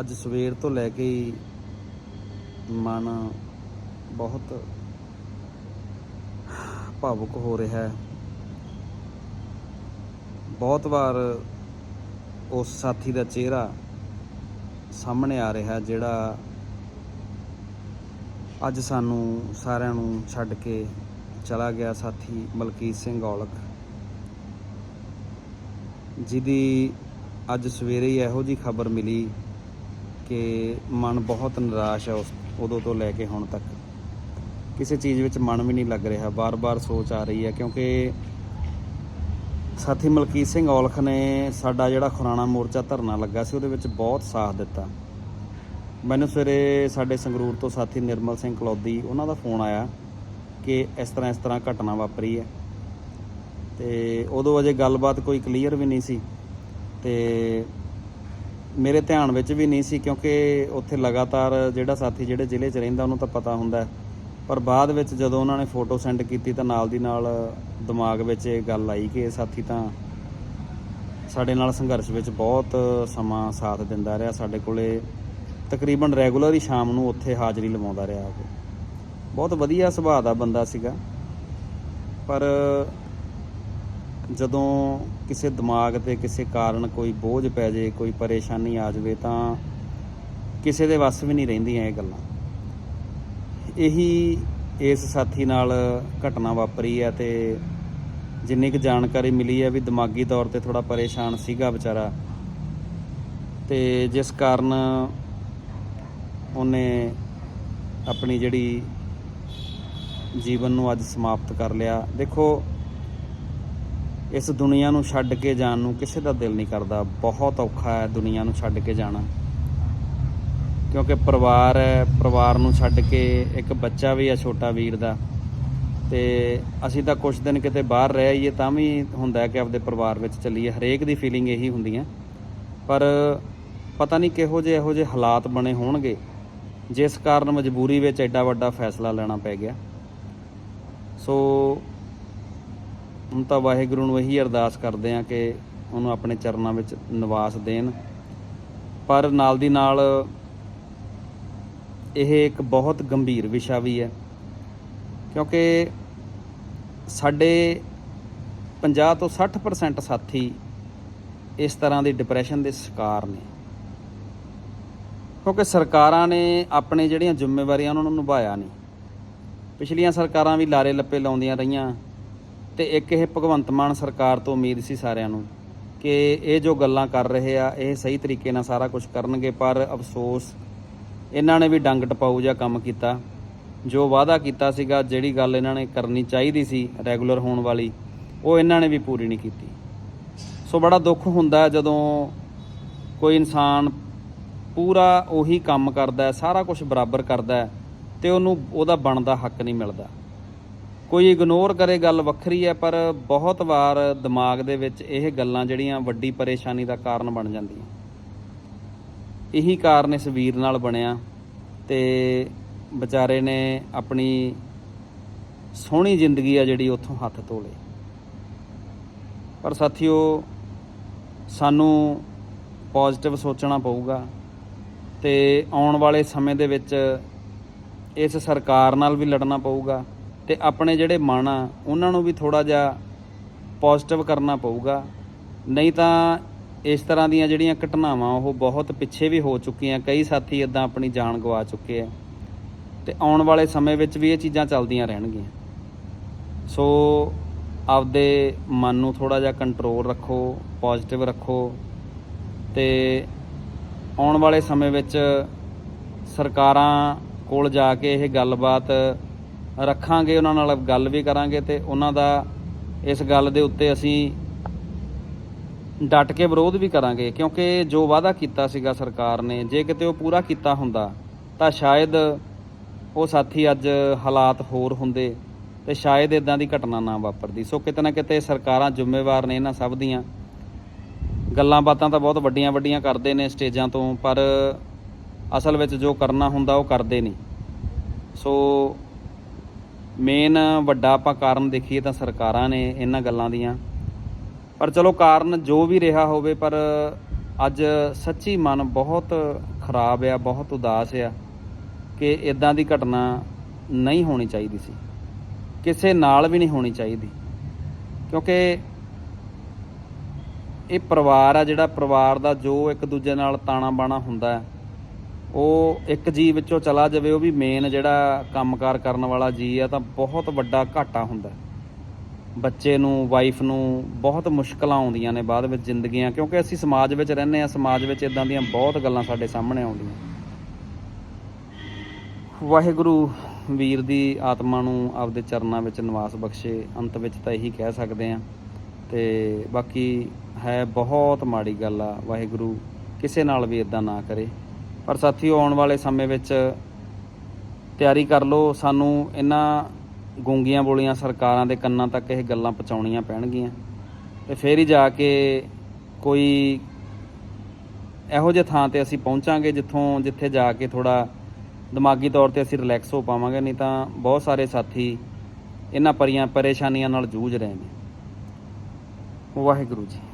ਅੱਜ ਸਵੇਰ ਤੋਂ ਲੈ ਕੇ ਹੀ ਮਨ ਬਹੁਤ ਭਾਵੁਕ ਹੋ ਰਿਹਾ ਹੈ। ਬਹੁਤ ਵਾਰ ਉਸ ਸਾਥੀ ਦਾ ਚਿਹਰਾ ਸਾਹਮਣੇ ਆ ਰਿਹਾ ਜਿਹੜਾ ਅੱਜ ਸਾਨੂੰ ਸਾਰਿਆਂ ਨੂੰ ਛੱਡ ਕੇ ਚਲਾ ਗਿਆ ਸਾਥੀ ਮਲਕੀਤ ਸਿੰਘ ਔਲਖ। ਜਿਹਦੀ ਅੱਜ ਸਵੇਰੇ ਹੀ ਇਹੋ ਜੀ ਖਬਰ ਮਿਲੀ ਕਿ ਮਨ ਬਹੁਤ ਨਿਰਾਸ਼ ਹੈ ਉਸ ਉਦੋਂ ਤੋਂ ਲੈ ਕੇ ਹੁਣ ਤੱਕ। ਕਿਸੇ ਚੀਜ਼ ਵਿੱਚ ਮਨ ਵੀ ਨਹੀਂ ਲੱਗ ਰਿਹਾ। ਬਾਰ-ਬਾਰ ਸੋਚ ਆ ਰਹੀ ਹੈ ਕਿਉਂਕਿ ਸਾਥੀ ਮਲਕੀਤ ਸਿੰਘ ਔਲਖ ਨੇ ਸਾਡਾ ਜਿਹੜਾ ਖੁਰਾਣਾ ਮੋਰਚਾ ਧਰਨਾ ਲੱਗਾ ਸੀ, ਉਹਦੇ ਵਿੱਚ ਬਹੁਤ ਸਾਥ ਦਿੱਤਾ। ਮੈਨੂੰ ਸਵੇਰੇ ਸਾਡੇ ਸੰਗਰੂਰ ਤੋਂ ਸਾਥੀ ਨਿਰਮਲ ਸਿੰਘ ਕਲੌਦੀ, ਉਹਨਾਂ ਦਾ ਫੋਨ ਆਇਆ ਕਿ ਇਸ ਤਰ੍ਹਾਂ ਇਸ ਤਰ੍ਹਾਂ ਘਟਨਾ ਵਾਪਰੀ ਹੈ। ਤੇ ਉਦੋਂ ਅਜੇ ਗੱਲਬਾਤ ਕੋਈ ਕਲੀਅਰ ਵੀ ਨਹੀਂ ਸੀ। ਤੇ ਮੇਰੇ ਧਿਆਨ ਵਿੱਚ ਵੀ ਨਹੀਂ ਸੀ ਕਿਉਂਕਿ ਉੱਥੇ ਲਗਾਤਾਰ ਜਿਹੜਾ ਸਾਥੀ ਜਿਹੜੇ ਜ਼ਿਲ੍ਹੇ 'ਚ ਰਹਿੰਦਾ ਉਹਨੂੰ ਤਾਂ ਪਤਾ ਹੁੰਦਾ ਪਰ ਬਾਅਦ ਵਿੱਚ ਜਦੋਂ ਉਹਨਾਂ ਨੇ ਫੋਟੋ ਸੈਂਡ ਕੀਤੀ ਤਾਂ ਨਾਲ ਦੀ ਨਾਲ ਦਿਮਾਗ ਵਿੱਚ ਇਹ ਗੱਲ ਆਈ ਕਿ ਇਹ ਸਾਥੀ ਤਾਂ ਸਾਡੇ ਨਾਲ ਸੰਘਰਸ਼ ਵਿੱਚ ਬਹੁਤ ਸਮਾਂ ਸਾਥ ਦਿੰਦਾ ਰਿਹਾ। ਸਾਡੇ ਕੋਲੇ ਤਕਰੀਬਨ ਰੈਗੂਲਰ ਹੀ ਸ਼ਾਮ ਨੂੰ ਉੱਥੇ ਹਾਜ਼ਰੀ ਲਵਾਉਂਦਾ ਰਿਹਾ ਉਹ। ਬਹੁਤ ਵਧੀਆ ਸੁਭਾਅ ਦਾ ਬੰਦਾ ਸੀਗਾ। ਪਰ ਜਦੋਂ ਕਿਸੇ ਦਿਮਾਗ ਤੇ ਕਿਸੇ ਕਾਰਨ ਕੋਈ ਬੋਝ ਪੈ ਜੇ, ਕੋਈ ਪਰੇਸ਼ਾਨੀ ਆ ਜਾਵੇ, ਤਾਂ ਕਿਸੇ ਦੇ ਵੱਸ ਵੀ ਨਹੀਂ ਰਹਿੰਦੀਆਂ ਇਹ ਗੱਲਾਂ। ਇਹੀ ਇਸ ਸਾਥੀ ਨਾਲ ਘਟਨਾ ਵਾਪਰੀ ਹੈ ਤੇ ਜਿੰਨੀ ਕੁ ਜਾਣਕਾਰੀ ਮਿਲੀ ਹੈ ਵੀ ਦਿਮਾਗੀ ਤੌਰ ਤੇ ਥੋੜਾ ਪਰੇਸ਼ਾਨ ਸੀਗਾ ਵਿਚਾਰਾ। ਤੇ ਜਿਸ ਕਾਰਨ ਉਹਨੇ ਆਪਣੀ ਜਿਹੜੀ ਜੀਵਨ ਨੂੰ ਅੱਜ ਸਮਾਪਤ ਕਰ ਲਿਆ। ਦੇਖੋ ਇਸ ਦੁਨੀਆ ਨੂੰ ਛੱਡ ਕੇ ਜਾਣ ਨੂੰ ਕਿਸੇ ਦਾ ਦਿਲ ਨਹੀਂ ਕਰਦਾ। ਬਹੁਤ ਔਖਾ ਹੈ ਦੁਨੀਆ ਨੂੰ ਛੱਡ ਕੇ ਜਾਣਾ। ਕਿਉਂਕਿ ਪਰਿਵਾਰ ਹੈ, ਪਰਿਵਾਰ ਨੂੰ ਛੱਡ ਕੇ ਇੱਕ ਬੱਚਾ ਵੀ ਹੈ ਛੋਟਾ ਵੀਰ ਦਾ। ਤੇ ਅਸੀਂ ਤਾਂ ਕੁਝ ਦਿਨ ਕਿਤੇ ਬਾਹਰ ਰਹਿ ਆਈਏ ਤਾਂ ਵੀ ਹੁੰਦਾ ਹੈ ਕਿ ਆਪਦੇ ਪਰਿਵਾਰ ਵਿੱਚ ਚੱਲੀਏ। ਹਰੇਕ ਦੀ ਫੀਲਿੰਗ ਇਹੀ ਹੁੰਦੀ ਹੈ। ਪਰ ਪਤਾ ਨਹੀਂ ਕਿਹੋ ਜਿਹੇ ਇਹੋ ਜਿਹੇ ਹਾਲਾਤ ਬਣੇ ਹੋਣਗੇ, ਜਿਸ ਕਾਰਨ ਮਜਬੂਰੀ ਵਿੱਚ ਐਡਾ ਵੱਡਾ ਫੈਸਲਾ ਲੈਣਾ ਪੈ ਗਿਆ। ਸੋ ਹੁਣ ਤਾਂ ਵਾਹਿਗੁਰੂ ਨੂੰ ਇਹੀ ਅਰਦਾਸ ਕਰਦੇ ਆ ਕਿ ਉਹਨੂੰ ਆਪਣੇ ਚਰਨਾਂ ਵਿੱਚ ਨਿਵਾਸ ਦੇਣ। ਪਰ ਨਾਲ ਦੀ ਨਾਲ ਇਹ ਇੱਕ ਬਹੁਤ ਗੰਭੀਰ ਵਿਸ਼ਾ ਵੀ ਹੈ, ਕਿਉਂਕਿ ਸਾਡੇ 50 ਤੋਂ 60% ਸਾਥੀ ਇਸ ਤਰ੍ਹਾਂ ਦੇ ਡਿਪਰੈਸ਼ਨ ਦੇ ਸ਼ਿਕਾਰ ਨੇ। ਕਿਉਂਕਿ ਸਰਕਾਰਾਂ ਨੇ ਆਪਣੇ ਜਿਹੜੀਆਂ ਜ਼ਿੰਮੇਵਾਰੀਆਂ ਉਹਨਾਂ ਨੂੰ ਨਿਭਾਇਆ ਨਹੀਂ। ਪਿਛਲੀਆਂ ਸਰਕਾਰਾਂ ਵੀ ਲਾਰੇ ਲੱਪੇ ਲਾਉਂਦੀਆਂ ਰਹੀਆਂ। ਤੇ ਇੱਕ ਇਹ ਭਗਵੰਤ ਮਾਨ ਸਰਕਾਰ ਤੋਂ ਉਮੀਦ ਸੀ ਸਾਰਿਆਂ ਨੂੰ ਕਿ ਇਹ ਜੋ ਗੱਲਾਂ ਕਰ ਰਹੇ ਆ, ਇਹ ਸਹੀ ਤਰੀਕੇ ਨਾਲ ਸਾਰਾ ਕੁਝ ਕਰਨਗੇ, ਪਰ ਅਫਸੋਸ, ਇਹਨਾਂ ਨੇ ਵੀ ਡੰਗ ਟਪਾਊ ਜਿਹਾ ਕੰਮ ਕੀਤਾ। ਜੋ ਵਾਅਦਾ ਕੀਤਾ ਸੀਗਾ, ਜਿਹੜੀ ਗੱਲ ਇਹਨਾਂ ਨੇ ਕਰਨੀ ਚਾਹੀਦੀ ਸੀ ਰੈਗੂਲਰ ਹੋਣ ਵਾਲੀ, ਉਹ ਇਹਨਾਂ ਨੇ ਵੀ ਪੂਰੀ ਨਹੀਂ ਕੀਤੀ। ਸੋ ਬੜਾ ਦੁੱਖ ਹੁੰਦਾ ਜਦੋਂ ਕੋਈ ਇਨਸਾਨ ਪੂਰਾ ਉਹੀ ਕੰਮ ਕਰਦਾ ਸਾਰਾ ਕੁਝ ਬਰਾਬਰ ਕਰਦਾ ਹੈ, ਤੇ ਉਹਨੂੰ, ਉਹਦਾ ਬਣਦਾ ਹੱਕ ਨਹੀਂ ਮਿਲਦਾ। ਕੋਈ ਇਗਨੋਰ ਕਰੇ ਗੱਲ ਵੱਖਰੀ ਹੈ, ਪਰ ਬਹੁਤ ਵਾਰ ਦਿਮਾਗ ਦੇ ਵਿੱਚ ਇਹ ਗੱਲਾਂ ਜਿਹੜੀਆਂ ਵੱਡੀ ਪਰੇਸ਼ਾਨੀ ਦਾ ਕਾਰਨ ਬਣ ਜਾਂਦੀਆਂ। ਇਹੀ ਕਾਰਨ ਇਸ ਵੀਰ ਨਾਲ ਬਣਿਆ ਤੇ ਵਿਚਾਰੇ ਨੇ ਆਪਣੀ ਸੋਹਣੀ ਜ਼ਿੰਦਗੀ ਆ ਜਿਹੜੀ ਉੱਥੋਂ ਹੱਥ ਧੋਲੇ। ਪਰ ਸਾਥੀਓ, ਸਾਨੂੰ ਪੋਜ਼ਿਟਿਵ ਸੋਚਣਾ ਪਊਗਾ ਤੇ ਆਉਣ ਵਾਲੇ ਸਮੇਂ ਦੇ ਵਿੱਚ ਇਸ ਸਰਕਾਰ ਨਾਲ ਵੀ ਲੜਨਾ ਪਊਗਾ। ਤੇ ਆਪਣੇ ਜਿਹੜੇ ਮਨ ਆ, ਉਹਨਾਂ ਨੂੰ ਵੀ ਥੋੜਾ ਜਿਹਾ ਪੋਜ਼ਿਟਿਵ ਕਰਨਾ ਪਊਗਾ। ਨਹੀਂ ਤਾਂ ਇਸ ਤਰ੍ਹਾਂ ਦੀਆਂ ਜਿਹੜੀਆਂ ਘਟਨਾਵਾਂ, ਉਹ ਬਹੁਤ ਪਿੱਛੇ ਵੀ ਹੋ ਚੁੱਕੀਆਂ। ਕਈ ਸਾਥੀ ਇਦਾਂ ਆਪਣੀ ਜਾਨ ਗਵਾ ਚੁੱਕੇ ਆ। ਤੇ ਆਉਣ ਵਾਲੇ ਸਮੇਂ ਵਿੱਚ ਵੀ ਇਹ ਚੀਜ਼ਾਂ ਚੱਲਦੀਆਂ ਰਹਿਣਗੀਆਂ। ਸੋ ਆਪਦੇ ਮਨ ਨੂੰ ਥੋੜਾ ਜਿਹਾ ਕੰਟਰੋਲ ਰੱਖੋ ਪੋਜ਼ਿਟਿਵ ਰੱਖੋ। ਤੇ ਆਉਣ ਵਾਲੇ ਸਮੇਂ ਵਿੱਚ ਸਰਕਾਰਾਂ ਕੋਲ ਜਾ ਕੇ ਇਹ ਗੱਲਬਾਤ ਰੱਖਾਂਗੇ, ਉਹਨਾਂ ਨਾਲ ਗੱਲ ਵੀ ਕਰਾਂਗੇ ਤੇ ਉਹਨਾਂ ਦਾ ਇਸ ਗੱਲ ਦੇ ਉੱਤੇ ਅਸੀਂ ਡਟ ਕੇ ਵਿਰੋਧ ਵੀ ਕਰਾਂਗੇ, ਕਿਉਂਕਿ ਜੋ ਵਾਅਦਾ ਕੀਤਾ ਸੀਗਾ ਸਰਕਾਰ ਨੇ, ਜੇ ਕਿਤੇ ਉਹ ਪੂਰਾ ਕੀਤਾ ਹੁੰਦਾ, ਤਾਂ ਸ਼ਾਇਦ ਉਹ ਸਾਥੀ ਅੱਜ ਹਾਲਾਤ ਹੋਰ ਹੁੰਦੇ ਤੇ ਸ਼ਾਇਦ ਇਦਾਂ ਦੀ ਘਟਨਾ ਨਾ ਵਾਪਰਦੀ। ਸੋ ਕਿਤੇ ਨਾ ਕਿਤੇ ਸਰਕਾਰਾਂ ਜ਼ਿੰਮੇਵਾਰ ਨੇ ਇਹਨਾਂ ਸਭ ਦੀਆਂ। ਗੱਲਾਂ ਬਾਤਾਂ ਤਾਂ ਬਹੁਤ ਵੱਡੀਆਂ ਵੱਡੀਆਂ ਕਰਦੇ ਨੇ ਸਟੇਜਾਂ ਤੋਂ, ਪਰ ਅਸਲ ਵਿੱਚ ਜੋ ਕਰਨਾ ਹੁੰਦਾ ਉਹ ਕਰਦੇ ਨਹੀਂ ਸੋ ਮੇਨ ਵੱਡਾ ਆਪਾਂ ਕਾਰਨ ਦੇਖੀਏ ਤਾਂ ਸਰਕਾਰਾਂ ਨੇ ਇਹਨਾਂ ਗੱਲਾਂ ਦੀਆਂ। ਪਰ ਚਲੋ ਕਾਰਨ ਜੋ ਵੀ ਰਿਹਾ ਹੋਵੇ, ਪਰ ਅੱਜ ਸੱਚੀ ਮਨ ਬਹੁਤ ਖਰਾਬ ਆ, ਬਹੁਤ ਉਦਾਸ ਆ ਕਿ ਇਦਾਂ ਦੀ ਘਟਨਾ ਨਹੀਂ ਹੋਣੀ ਚਾਹੀਦੀ ਸੀ। ਕਿਸੇ ਨਾਲ ਵੀ ਨਹੀਂ ਹੋਣੀ ਚਾਹੀਦੀ। ਕਿਉਂਕਿ ਇਹ ਪਰਿਵਾਰ ਆ, ਜਿਹੜਾ ਪਰਿਵਾਰ ਦਾ ਜੋ ਇੱਕ ਦੂਜੇ ਨਾਲ ਤਾਣਾ ਬਾਣਾ ਹੁੰਦਾ ਹੈ ਉਹ ਇੱਕ ਜੀ ਵਿੱਚੋਂ ਚਲਾ ਜਾਵੇ, ਉਹ ਵੀ ਮੇਨ ਜਿਹੜਾ ਕੰਮਕਾਰ ਕਰਨ ਵਾਲਾ ਜੀ ਆ, ਤਾਂ ਬਹੁਤ ਵੱਡਾ ਘਾਟਾ ਹੁੰਦਾ ਬੱਚੇ ਨੂੰ ਵਾਈਫ ਨੂੰ ਬਹੁਤ ਮੁਸ਼ਕਲਾਂ ਆਉਂਦੀਆਂ ਨੇ ਬਾਅਦ ਵਿੱਚ ਜ਼ਿੰਦਗੀਆਂ, ਕਿਉਂਕਿ ਅਸੀਂ ਸਮਾਜ ਵਿੱਚ ਰਹਿੰਦੇ ਆ ਸਮਾਜ ਵਿੱਚ ਇਦਾਂ ਦੀਆਂ ਬਹੁਤ ਗੱਲਾਂ ਸਾਡੇ ਸਾਹਮਣੇ ਆਉਂਦੀਆਂ। ਵਾਹਿਗੁਰੂ ਵੀਰ ਦੀ ਆਤਮਾ ਨੂੰ ਆਪਦੇ ਚਰਨਾਂ ਵਿੱਚ ਨਿਵਾਸ ਬਖਸ਼ੇ, ਅੰਤ ਵਿੱਚ ਤਾਂ ਇਹੀ ਕਹਿ ਸਕਦੇ ਆ ਤੇ ਬਾਕੀ ਹੈ ਬਹੁਤ ਮਾੜੀ ਗੱਲ ਆ, ਵਾਹਿਗੁਰੂ ਕਿਸੇ ਨਾਲ ਵੀ ਇਦਾਂ ਨਾ ਕਰੇ। ਪਰ ਸਾਥੀਓ, ਆਉਣ ਵਾਲੇ ਸਮੇਂ ਵਿੱਚ ਤਿਆਰੀ ਕਰ ਲਓ, ਸਾਨੂੰ ਇਹਨਾਂ ਗੂੰਗੀਆਂ ਬੋਲੀਆਂ ਸਰਕਾਰਾਂ ਦੇ ਕੰਨਾਂ ਤੱਕ ਇਹ ਗੱਲਾਂ ਪਹੁੰਚਾਉਣੀਆਂ ਪੈਣਗੀਆਂ। ਤੇ ਫੇਰ ਹੀ ਜਾ ਕੇ ਕੋਈ ਇਹੋ ਜਿਹੇ ਥਾਂ ਤੇ ਅਸੀਂ ਪਹੁੰਚਾਂਗੇ ਜਿੱਥੋਂ, ਜਿੱਥੇ ਜਾ ਕੇ ਥੋੜਾ ਦਿਮਾਗੀ ਤੌਰ ਤੇ ਅਸੀਂ ਰਿਲੈਕਸ ਹੋ ਪਾਵਾਂਗੇ, ਨਹੀਂ ਤਾਂ ਬਹੁਤ ਸਾਰੇ ਸਾਥੀ ਇਹਨਾਂ ਪਰੀਆਂ, ਪਰੇਸ਼ਾਨੀਆਂ ਨਾਲ ਜੂਝ ਰਹੇ ਨੇ। ਵਾਹਿਗੁਰੂ ਜੀ।